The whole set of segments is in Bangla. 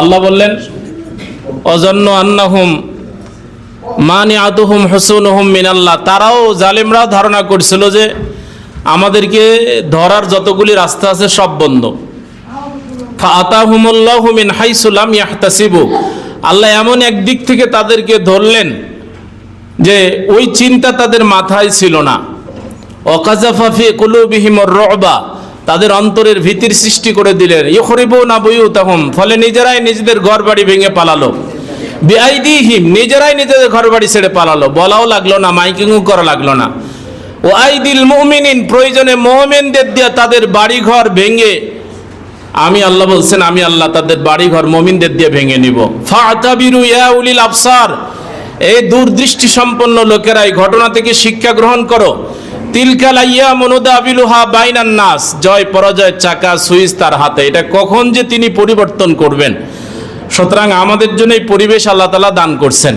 আল্লাহ বললেন, অজন্য আন্নাহুম মানি আতুহুম হসুন হুম মিনাল্লাহ। তারাও জালিমরাও ধারণা করছিল যে আমাদেরকে ধরার যতগুলি রাস্তা আছে সব বন্ধ। ফাতাহুমুল্লাহু মিন হাইসুলাম ইয়াহতাসিবু। আল্লাহ এমন এক দিক থেকে তাদেরকে ধরলেন যে ওই চিন্তা তাদের মাথায় ছিল না। অকাজাফাফি কুলুবিহিম রবা তাদের অন্তরের ভীতির সৃষ্টি করে দিলেন। ইখরিবু না বইউ তখন ফলে নিজেরাই নিজেদের ঘর বাড়ি ভেঙে পালালো। বিআইদিহিম, নিজেরাই নিজেদের ঘর বাড়ি ছেড়ে পালালো। বলাও লাগল না, মাইকিংও করা লাগল না। ও আইদিল মুমিনিন, প্রয়োজনে মোহামেনদের দিয়ে তাদের বাড়ি ঘর ভেঙে, আমি আল্লাহ বলছেন, আমি আল্লাহ তাদের বাড়ি ঘর মমিনদের দিয়ে ভেঙে নিব। ফাতাবিরু ইয়া উলিল আফসার এই দূরদৃষ্টি সম্পন্ন লোকেরা এই ঘটনা থেকে শিক্ষা গ্রহণ করো। তিলকাল আইয়া মনুদাবিলুহা বাইনান নাস। জয় পরাজয় চাকা সুইচ তার হাতে। এটা কখন যে তিনি পরিবর্তন করবেন? সুতরাং আমাদের জন্য এই পরিবেশ আল্লাহ তালা দান করছেন।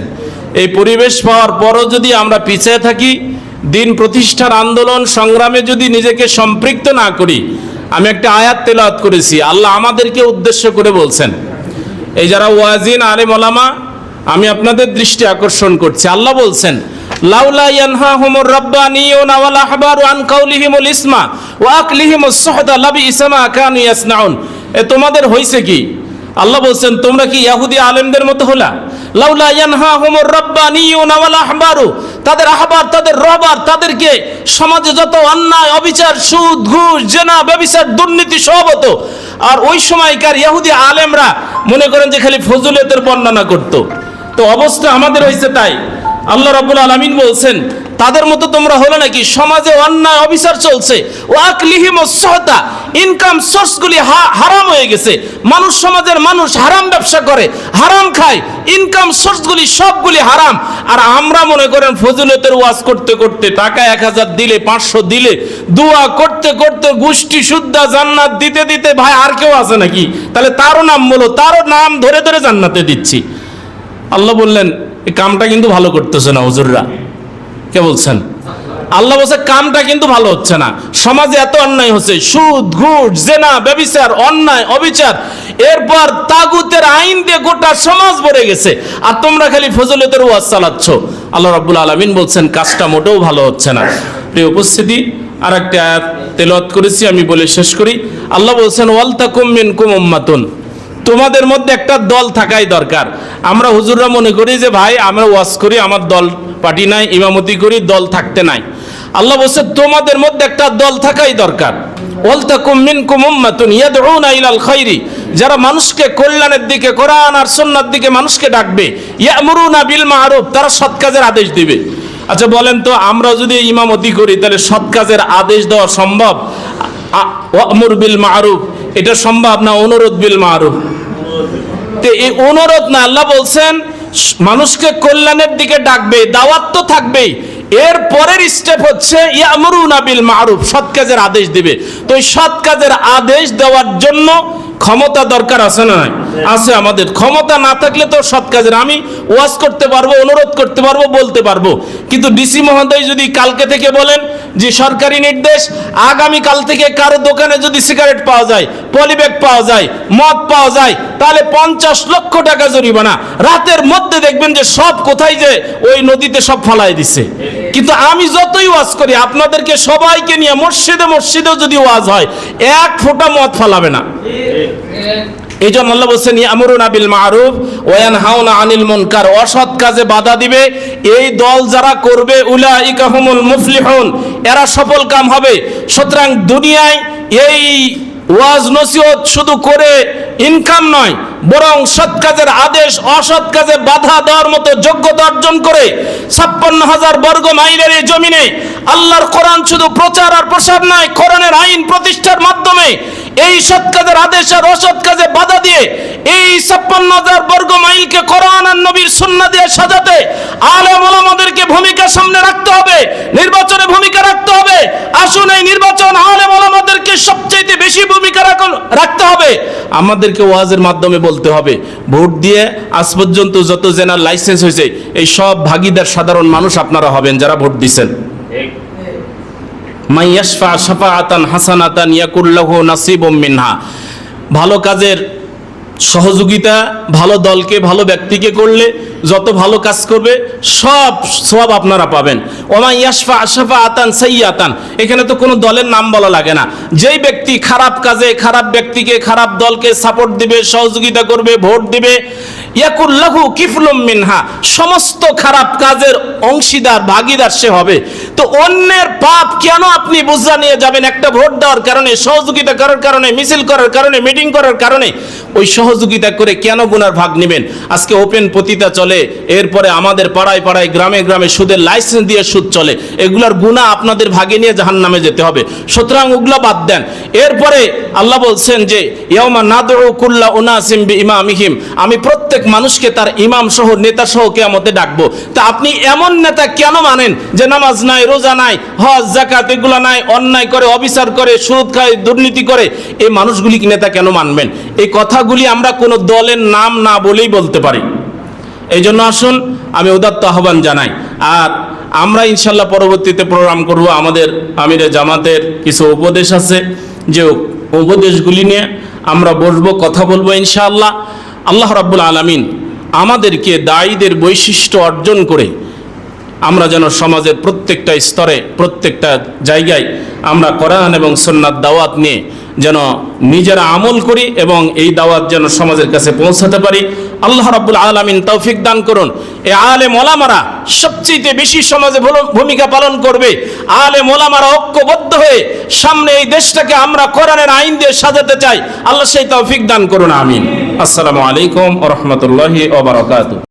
এই পরিবেশ পাওয়ার পরও যদি আমরা পিছিয়ে থাকি, দিন প্রতিষ্ঠার আন্দোলন সংগ্রামে যদি নিজেকে সম্পৃক্ত না করি, আমি একটা আয়াত তেলাওয়াত করেছি। আল্লাহ আমাদেরকে উদ্দেশ্য করে বলছেন, এই যারা ওয়াজিন, আলেম ওলামা, আমি আপনাদের দৃষ্টি আকর্ষণ করছি। আল্লাহ বলছেন লাউলা ইয়ানহাহুমুর রাব্বানিয়ুনা ওয়াল আহবারু আন কাউলিহিমুল ইসমা ওয়া আকলিহিমুস সুহদা লাবি ইসমা কানু ইয়াসনাউন। এ তোমাদের হইছে কি? আল্লাহ বলছেন, তোমরা কি ইহুদি আলেমদের মতো হলা? লাউলা ইয়ানহাহুমুর রাব্বানিয়ুনা ওয়াল আহবারু, তাদের আহবার, তাদের রহবার, তাদেরকে সমাজে যত অন্যায়, অবিচার, সুদ, ঘুষ, জেনা, ব্যবিচার, দুর্নীতি সব হতো। আর ওই সময়কার ইহুদি আলেমরা মনে করেন যে খালি ফজুলেতের বর্ণনা করত। তো অবস্থা আমাদের হয়েছে তাই। আল্লাহ রাব্বুল আলামিন বলছেন, তাদের মতো তোমরা হলো নাকি সমাজে অন্যায় অবিচার চলছে। ওয়াকলিহিম সহতা ইনকাম সোর্সগুলি হারাম হয়ে গেছে। মানুষ সমাজের মানুষ হারাম ব্যবসা করে, হারাম খায়। ইনকাম সোর্সগুলি সবগুলি হারাম। আর আমরা মনে করেন ফজিলতের ওয়াজ করতে করতে টাকা এক হাজার দিলে, পাঁচশো দিলে, দোয়া করতে করতে গোষ্ঠী শুদ্ধা জান্নাত দিতে দিতে ভাই আর কেউ আছে নাকি? তাহলে তারও নাম বলো, তারও নাম ধরে ধরে জান্নাতে দিচ্ছি। আল্লাহ বললেন এই কামটা কিন্তু ভালো করতেছে না হুজুররা। কে বলছেন? আল্লাহ বলছে, কামটা কিন্তু ভালো হচ্ছে না। সমাজে এত অন্যায় হচ্ছে। সুদ, ঘুষ, জেনা, ব্যবিচার, অন্যায়, অবিচার, এরপর তাগুতের আইন দিয়ে গোটা সমাজ ভরে গেছে। আর তোমরা খালি ফজলতের ওয়াজ চালাচ্ছ। আল্লাহ রাব্বুল আলামিন বলছেন, কাজটা মোটেও ভালো হচ্ছে না। প্রিয় উপস্থিতি আর একটা আয়াত তেলাওয়াত করেছি, আমি বলে শেষ করি। আল্লাহ বলছেন, ওয়াল তাকুম মিনকুম উম্মাতুন। তোমাদের মধ্যে একটা দল থাকাই দরকার। আমরা হুজুররা মনে করি যে, ভাই, আমরা ওয়াজ করি, আমার দল পার্টি নাই, ইমামতি করি, দল থাকতে নাই। আল্লাহ বলছে, তোমাদের মধ্যে একটা দল থাকাই দরকার। যারা মানুষকে কল্যাণের দিকে, কোরআন আর সুন্নাহর দিকে মানুষকে ডাকবে, ইয়ামুরুনা বিল মারুফ, তারা সৎ কাজের আদেশ দিবে। আচ্ছা বলেন তো, আমরা যদি ইমামতি করি, তাহলে সৎ কাজের আদেশ দেওয়া সম্ভব? বিল মারুফ এটা সম্ভব না, অনুরোধ বিল মারুফ। তো এই অনুরোধ না, আল্লাহ বলছেন, মানুষকে কল্যাণের দিকে ডাকবে, দাওয়াত তো থাকবেই। এর পরের স্টেপ হচ্ছে, ইয়ামরুনা বিল মারুফ, সৎ কাজের আদেশ দিবে। তো এই সৎ কাজের আদেশ দেওয়ার জন্য ক্ষমতা দরকার আছে না? আছে আমাদের। ক্ষমতা না থাকলে তো সৎ কাজের। আমি ওয়াজ করতে পারব, অনুরোধ করতে পারব, বলতে পারব। কিন্তু ডিসি মহোদয় যদি কালকে থেকে বলেন যে সরকারি নির্দেশ আগামী কাল থেকে কারও দোকানে যদি সিগারেট পাওয়া যায়, পলিব্যাগ পাওয়া যায়, মদ পাওয়া যায়, তাহলে পঞ্চাশ লক্ষ টাকা জরিমানা। রাতের মধ্যে দেখবেন যে সব কোথায় যে ওই নদীতে সব ফালাই দিছে। কিন্তু আমি যতই ওয়াজ করি, আপনাদেরকে সবাইকে নিয়ে মসজিদে মসজিদেও যদি ওয়াজ হয়, এক ফোঁটা মদ ফালাবে না। এই জন্য আল্লাহ বলছেন, ইয়ামুরুনা বিল মারুফ ওয়ান হাউনা আনিল মুনকার। অসৎ কাজে বাধা দিবে। এই দল যারা করবে, উলাইকা হুমুল মুফলিহুন। এরা সফল কাম হবে। সুতরাং দুনিয়ায় এই ওয়াজ নসিহত শুধু করে ইনকাম নয়, বরং সৎ কাজের আদেশ, অসৎ কাজে বাধা দেওয়ার মতো যোগ্যতা অর্জন করে ছাপ্পান্ন হাজার বর্গ মাইলের এই জমিনে আল্লাহর কোরআন শুধু প্রচার আর প্রসার নয়, কোরআনের আইন প্রতিষ্ঠার মাধ্যমে এই সৎ কাজের আদেশ আর অসৎ কাজে বাধা দিয়ে এই ছাপ্পান্ন হাজার বর্গ মাইলকে কোরআন আর নবীর সুন্না দিয়ে সাজাতে আলেম ওলামাদেরকে ভূমিকা সামনে রাখতে হবে, নির্বাচনে ভূমিকা রাখতে হবে। আসুন এই নির্বাচন আলেম ওলামাদেরকে সবচেয়ে বেশি ভূমিকা রাখতে হবে। আমাদেরকে ওয়াজের মাধ্যমে বলতে হবে, ভোট দিয়ে আজ পর্যন্ত যত জেনার লাইসেন্স হয়েছে, এই সব ভাগিদার সাধারণ মানুষ আপনারা হবেন যারা ভোট দিছেন মাইয়াশফা শাফাআতান হাসানাতান ইয়াকুল্লাহ নাসিব মিনহা। ভালো কাজের সহযোগিতা, ভালো দলকে, ভালো ব্যক্তিকে করলে যত ভালো কাজ করবে, সব সব আপনারা পাবেন। ওমা ইয়াসফা আশফা আতান সাইয়াতান। এখানে তো কোনো দলের নাম বলা লাগে না। যেই ব্যক্তি খারাপ কাজে, খারাপ ব্যক্তিকে, খারাপ দলকে সাপোর্ট দিবে, সহযোগিতা করবে, ভোট দিবে ইয়াকুল্লাহু কিফলুম মিনহা, সমস্ত খারাপ কাজের অংশীদার, ভাগীদার সে হবে। তো অন্যের পাপ কেন আপনি বুঝা নিয়ে যাবেন একটা ভোট দেওয়ার কারণে, সহযোগিতা করার কারণে, মিছিল করার কারণে মিটিং করার কারণে? ওই সহযোগিতা করে কেন গুনার ভাগ নেবেন? আজকে ওপেন পতিতা চলে, এরপরে আমাদের পাড়ায় পাড়ায়, গ্রামে গ্রামে সুদের লাইসেন্স দিয়ে সুদ চলে, এগুলার গুণা আপনাদের ভাগে নিয়ে জাহান নামে যেতে হবে। সুতরাং ওগুলা বাদ দেন। এরপরে আল্লাহ বলছেন যে ইয়ামা নাদউ কুল্লা উনাসিম বি ইমামিহিম আমি প্রত্যেক মানুষকে তার ইমাম সহ, নেতা সহ কেয়ামতে ডাকবো। তা আপনি এমন নেতা কেন মানেন যে নামাজ নাই, রোজা নাই, হজ জাকাত এগুলা নাই, অন্যায় করে, অবিচার করে, সুদ খায়, দুর্নীতি করে? এই মানুষগুলি নেতা কেন মানবেন? এই কথাগুলি আমরা কোনো দলের নাম না বলেই বলতে পারি। এই জন্য আসুন, আমি উদাত্ত আহ্বান জানাই। আর আমরা ইনশাল্লাহ পরবর্তীতে প্রোগ্রাম করব। আমাদের আমিরে জামাতের কিছু উপদেশ আছে। যে উপদেশগুলি নিয়ে আমরা বসবো, কথা বলব ইনশাআল্লাহ। আল্লাহ রাব্বুল আলমিন আমাদেরকে দায়ীদের বৈশিষ্ট্য অর্জন করে আমরা যেন সমাজের প্রত্যেকটা স্তরে, প্রত্যেকটা জায়গায় আমরা কোরআন এবং সন্ন্যাত দাওয়াত নিয়ে যেন নিজেরা আমল করি এবং এই দাওয়াত যেন সমাজের কাছে পৌঁছাতে পারি। আল্লাহ রাব্বুল আলামিন তৌফিক দান করুন। এ আলে মোলামারা সবচেয়ে বেশি সমাজে ভূমিকা পালন করবে। আলে মোলামারা ঐক্যবদ্ধ হয়ে সামনে এই দেশটাকে আমরা কোরআনের আইন দিয়ে সাজাতে চাই। আল্লাহ সেই তৌফিক দান করুন, আমিন। আসসালামু আলাইকুম রাহমাতুল্লাহি ওয়া বারাকাতুহু।